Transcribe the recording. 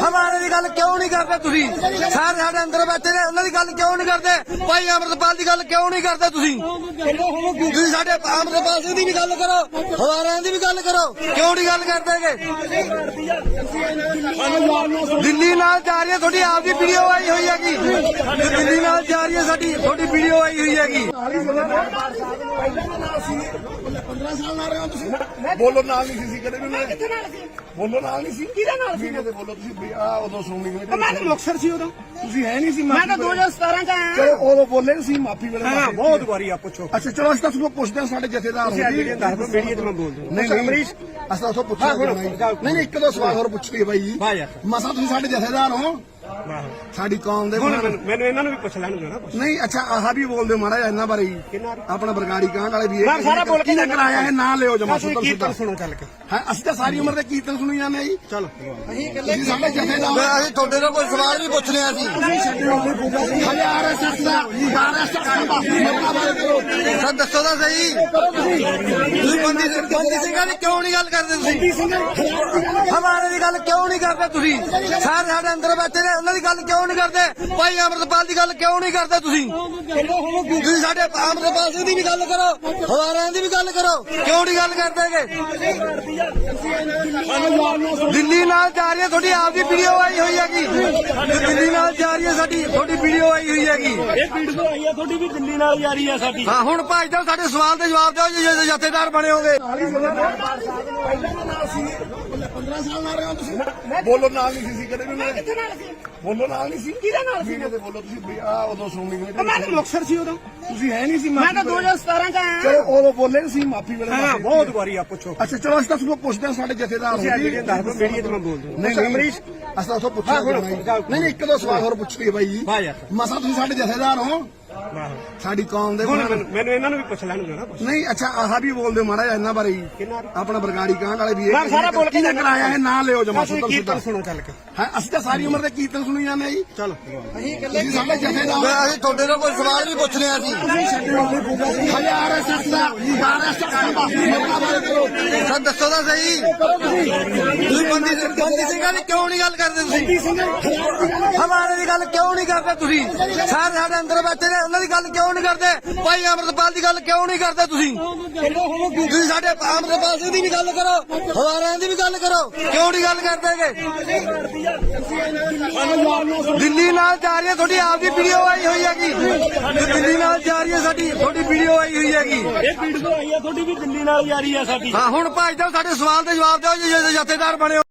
ਹਮਾਰੇ ਦੀ ਗੱਲ ਕਿਉਂ ਨਹੀਂ ਕਰਦੇ ਤੁਸੀਂ? ਸਾਰੇ ਸਾਡੇ ਅੰਦਰ ਬੈਠੇ ਨੇ, ਉਹਨਾਂ ਦੀ ਗੱਲ ਕਿਉਂ ਨਹੀਂ ਕਰਦੇ? ਭਾਈ ਅਮਰਤਪਾਲ ਦੀ ਗੱਲ ਕਿਉਂ ਨਹੀਂ ਕਰਦੇ ਤੁਸੀਂ? ਤੁਸੀਂ ਸਾਡੇ ਅਮਰਤਪਾਲ ਸਿੰਘ ਦੀ ਵੀ ਗੱਲ ਕਰੋ, ਹਵਾਰਿਆਂ ਦੀ ਵੀ ਗੱਲ ਕਰੋ, ਕਿਉਂ ਨਹੀਂ ਗੱਲ ਕਰਦੇਗੇ ਦਿੱਲੀ ਨਾਲ ਜਾ ਰਹੀ ਹੈ, ਤੁਹਾਡੀ ਆਪ ਦੀ ਵੀਡੀਓ ਆਈ ਹੋਈ ਹੈਗੀ। ਦਿੱਲੀ ਨਾਲ ਜਾ ਰਹੀ ਹੈ ਸਾਡੀ, ਤੁਹਾਡੀ ਵੀਡੀਓ ਆਈ ਹੋਈ ਹੈਗੀ। 15 ਸਾਲ ਨਾਲ ਰਹੇ ਹੋ ਤੁਸੀਂ? ਬੋਲੋ ਨਾਲ ਨਹੀਂ ਸੀ ਸੀ ਕਦੇ ਵੀ ਮੈਂ ਕਿੱਥੇ ਨਾਲ ਸੀ? ਬੋਲੋ ਨਾਲ ਨਹੀਂ ਸੀ। ਕਿਹਦੇ ਨਾਲ ਸੀ? ਤੇ ਬੋਲੋ ਤੁਸੀਂ ਆ ਉਦੋਂ ਸੁਣਨੀ ਤੇ ਮੈਂ ਤਾਂ ਮੁਕਤਸਰ ਸੀ ਉਦੋਂ। ਤੁਸੀਂ ਹੈ ਨਹੀਂ ਸੀ ਮੈਂ ਤਾਂ ਮਾਫ਼ੀ 2017 ਚ ਆਇਆ। ਚਲੋ ਉਦੋਂ ਬੋਲੇ ਸੀ ਮਾਫੀ ਵੇਲੇ ਹਾਂ ਬਹੁਤ ਵਾਰੀ ਆ ਪੁੱਛੋ। ਅੱਛਾ ਚਲੋ ਅਸੀਂ ਤੁਹਾਨੂੰ ਪੁੱਛਦੇ ਹਾਂ ਸਾਡੇ ਜਥੇਦਾਰ ਦੱਸ ਦਿਓ ਵੀਡੀਓ ਤੇ ਮੈਂ ਬੋਲ ਦੂੰ ਨਹੀਂ ਨਹੀਂ ਅਸੀਂ ਤਾਂ ਪੁੱਛਿਆ ਹਾਂ, ਨਹੀਂ। ਨਹੀਂ ਇੱਕ ਦੋ ਸਵਾਲ ਹੋਰ ਪੁੱਛੀਏ ਬਾਈ ਜੀ। ਮਸਾ ਤੁਸੀਂ ਸਾਡੇ ਜਥੇਦਾਰ ਹੋ। ਸਾਡੀ ਕੌਮ ਦੇ ਹੁਣ ਮੈਨੂੰ ਮੈਨੂੰ ਇਹਨਾਂ ਨੂੰ ਵੀ ਪੁੱਛ ਲੈਣ ਦਿਓ ਨਾ ਕੁਛ। ਨਹੀਂ ਅੱਛਾ ਆਹ ਵੀ ਬੋਲਦੇ ਮਾੜਾ ਜਿਹਾ ਇਹਨਾਂ ਬਾਰੇ ਹੀ? ਆਪਣਾ ਬਰਗਾੜੀ ਕਾਂਡ ਵਾਲੇ ਵੀ ਮੈਂ ਸਾਰਾ ਬੋਲ ਕੇ ਕਿਹਨੇ ਕਰਾਇਆ ਇਹ? ਨਾਂ ਲਿਓ ਜਮਾ ਤੁਸੀਂ ਕੀਰਤਨ ਸੁਣੋ ਚੱਲ ਕੇ। ਹਾਂ ਅਸੀਂ ਤਾਂ ਸਾਰੀ ਉਮਰ ਦੇ ਕੀਰਤਨ ਸੁਣੀ ਜਾਂਦੇ ਆ ਜੀ। ਚਲੋ। ਤੁਸੀਂ ਸਾਡੇ ਜਥੇਦਾਰ ਅਸੀਂ ਤੁਹਾਡੇ ਨਾਲ ਕੋਈ ਸਵਾਲ ਵੀ ਪੁੱਛ ਲਿਆ ਸੀ ਹਜ਼ਾਰ ਐਸਐਸ ਦਾ ਆਰਐਸ ਕਾਂਡ ਬਾਕੀ ਮੌਕਾ ਬਾਰੇ ਕਰੋ। ਸਰ ਦੱਸੋ ਤਾਂ ਸਹੀ। ਤੁਸੀਂ। ਬੰਦੀ ਸਿੰਘ ਬੰਦੀ ਸਿੰਘਾਂ ਦੀ ਕਿਉਂ ਨਹੀਂ ਗੱਲ ਕਰਦੇ ਤੁਸੀਂ? ਗੱਲ ਕਿਉਂ ਨਹੀਂ ਕਰਦੇ ਤੁਸੀਂ? ਸਾਰੇ ਸਾਡੇ ਅੰਦਰ ਬੈਠੇ ਨੇ ਉਹਨਾਂ ਦੀ ਗੱਲ ਕਿਉਂ ਨਹੀਂ ਕਰਦੇ? ਭਾਈ ਅਮਰਤਪਾਲ ਦੀ ਗੱਲ ਕਿਉਂ ਨਹੀਂ ਕਰਦੇ ਤੁਸੀਂ? ਤੁਸੀਂ ਸਾਡੇ ਅਮਰਤਪਾਲ ਸਿੰਘ ਦੀ ਵੀ ਗੱਲ ਕਰੋ ਹਵਾਰਿਆਂ ਦੀ ਵੀ ਗੱਲ ਕਰੋ ਕਿਉਂ ਨਹੀਂ ਗੱਲ ਕਰਦੇਗੇ ਦਿੱਲੀ ਨਾਲ ਜਾ ਰਹੀ ਹੈ ਤੁਹਾਡੀ ਆਪ ਦੀ ਵੀਡੀਓ ਆਈ ਹੋਈ ਹੈਗੀ। ਦਿੱਲੀ ਨਾਲ ਜਾ ਰਹੀ ਹੈ ਸਾਡੀ ਤੁਹਾਡੀ ਵੀਡੀਓ ਆਈ ਹੋਈ ਹੈਗੀ। ਇਹ ਵੀਡੀਓ ਆਈ ਆ ਤੁਹਾਡੀ ਵੀ ਦਿੱਲੀ ਨਾਲ ਜਾ ਰਹੀ ਆ ਸਾਡੀ। ਹਾਂ ਹੁਣ ਭਾਈ ਸਾਹਿਬ ਸਾਡੇ ਸਵਾਲ ਦੇ ਜਵਾਬ ਦਿਓ ਜੇ ਜਥੇਦਾਰ ਬਣੇ ਹੋਗੇ। 15 ਸਾਲ ਨਾਲ ਰਹੇ ਹੋ ਤੁਸੀਂ ਬੋਲੋ ਨਾਲ ਨਹੀਂ ਸੀ ਕਦੇ ਵੀ ਮੈਂ ਕਿੱਥੇ ਨਾਲ ਸੀ? ਬੋਲੋ ਨਾਲ ਨਹੀਂ ਸੀ। ਕਿਹਦੇ ਨਾਲ ਸੀ? ਤੇ ਬੋਲੋ ਤੁਸੀਂ ਆ ਉਦੋਂ ਸੁਣਨੀ ਤੇ ਮੈਂ। ਤਾਂ ਮੁਕਤਸਰ ਸੀ ਉਦੋਂ। ਤੁਸੀਂ ਹੈ ਨਹੀਂ ਸੀ ਮੈਂ ਤਾਂ ਮਾਫ਼ੀ ਵੇਲੇ। 2017 ਚ ਆਇਆ। ਚਲੋ ਉਦੋਂ ਬੋਲੇ ਨਹੀਂ ਸੀ ਮਾਫੀ ਵੇਲੇ ਹਾਂ ਮਾਫ਼ੀ। ਬਹੁਤ ਵਾਰੀ ਆ ਪੁੱਛੋ। ਅੱਛਾ ਚਲੋ ਅਸੀਂ ਤਾਂ ਤੁਹਾਨੂੰ ਪੁੱਛਦੇ ਹਾਂ ਸਾਡੇ ਜਥੇਦਾਰ ਹੋ ਦਿਓ ਵੀਡੀਓ ਤੇ ਮੈਂ ਬੋਲ ਦੂੰ ਨਹੀਂ ਨਹੀਂ ਅਸੀਂ ਤਾਂ ਹਾਂ, ਹੁਣ ਨਹੀਂ। ਨਹੀਂ ਇੱਕ ਦੋ ਸਵਾਲ ਹੋਰ ਪੁੱਛੀਏ ਬਾਈ ਜੀ। ਵਾਹ ਯਾਰ। ਮਸਾ ਤੁਸੀਂ ਸਾਡੇ ਜਥੇਦਾਰ ਹੋ। ਸਾਡੀ ਕੌਮ ਦੇ ਹੁਣ ਮੈਨੂੰ ਮੈਨੂੰ ਇਹਨਾਂ ਨੂੰ ਵੀ ਪੁੱਛ ਲੈਣ ਦਿਓ ਨਾ ਕੁਛ। ਨਹੀਂ ਅੱਛਾ ਆਹ ਵੀ ਬੋਲਦੇ ਹੋ ਮਾੜਾ ਜਿਹਾ ਇਹਨਾਂ ਬਾਰੇ ਹੀ? ਆਪਣਾ ਬਰਗਾੜੀ ਕਾਂਡ ਵਾਲੇ ਵੀ ਮੈਂ ਸਾਰਾ ਬੋਲ ਕੇ ਕਿਹਨੇ ਕਰਾਇਆ ਇਹ ਨਾਂ ਲਿਓ ਜਮਾ ਤੁਸੀਂ ਕੀਰਤਨ ਸੁਣੋ ਚੱਲ ਕੇ। ਹਾਂ ਅਸੀਂ ਤਾਂ ਸਾਰੀ ਉਮਰ ਦੇ ਕੀਰਤਨ ਸੁਣੀ ਜਾਂਦੇ ਆ ਜੀ। ਚਲੋ। ਤੁਸੀਂ ਸਾਡੇ ਜਥੇਦਾਰ ਅਸੀਂ ਤੁਹਾਡੇ ਨਾਲ ਕੋਈ ਸਵਾਲ ਵੀ ਪੁੱਛ ਲਿਆ ਸੀ ਹਜ਼ਾਰ ਐਸਐਸ ਦਾ ਆਰਐਸ ਕਾਂਡ ਬਾਕੀ ਮੌਕਾ ਬਾਰੇ ਕਰੋ। ਸਰ ਦੱਸੋ ਤਾਂ ਸਹੀ। ਤੁਸੀਂ ਬੰਦੀ ਸਿੰਘ ਬੰਦੀ ਸਿੰਘਾਂ ਦੀ ਕਿਉਂ ਨਹੀਂ ਗੱਲ ਕਰਦੇ ਤੁਸੀਂ? ਹਮਾਰੇ ਦੀ ਗੱਲ ਕਿਉਂ ਨਹੀਂ ਕਰਦੇ ਤੁਸੀਂ? ਸਾਰੇ ਸਾਡੇ ਅੰਦਰ ਬੈਠੇ ਨੇ। ਉਹਨਾਂ ਦੀ ਗੱਲ ਕਿਉਂ ਨਹੀਂ ਕਰਦੇ? ਭਾਈ ਅਮਰਤਪਾਲ ਦੀ ਗੱਲ ਕਿਉਂ ਨਹੀਂ ਕਰਦੇ ਤੁਸੀਂ? ਤੁਸੀਂ ਸਾਡੇ ਅਮਰਤਪਾਲ ਸਿੰਘ ਦੀ ਵੀ ਗੱਲ ਕਰੋ ਹਵਾਰਿਆਂ ਦੀ ਵੀ ਗੱਲ ਕਰੋ ਕਿਉਂ ਨਹੀਂ ਗੱਲ ਕਰਦੇਗੇ ਦਿੱਲੀ ਨਾਲ ਜਾ ਰਹੀ ਹੈ ਤੁਹਾਡੀ ਆਪ ਦੀ ਵੀਡੀਓ ਆਈ ਹੋਈ ਹੈਗੀ। ਦਿੱਲੀ ਨਾਲ ਜਾ ਰਹੀ ਹੈ ਸਾਡੀ ਤੁਹਾਡੀ ਵੀਡੀਓ ਆਈ ਹੋਈ ਹੈਗੀ। ਇਹ ਵੀਡੀਓ ਆਈ ਆ ਤੁਹਾਡੀ ਵੀ ਦਿੱਲੀ ਨਾਲ ਜਾ ਰਹੀ ਆ ਸਾਡੀ। ਹਾਂ ਹੁਣ ਭਾਈ ਸਾਹਿਬ ਸਾਡੇ ਸਵਾਲ ਦੇ ਜਵਾਬ ਦਿਓ ਜੇ ਜਥੇਦਾਰ ਬਣੇ ਹੋ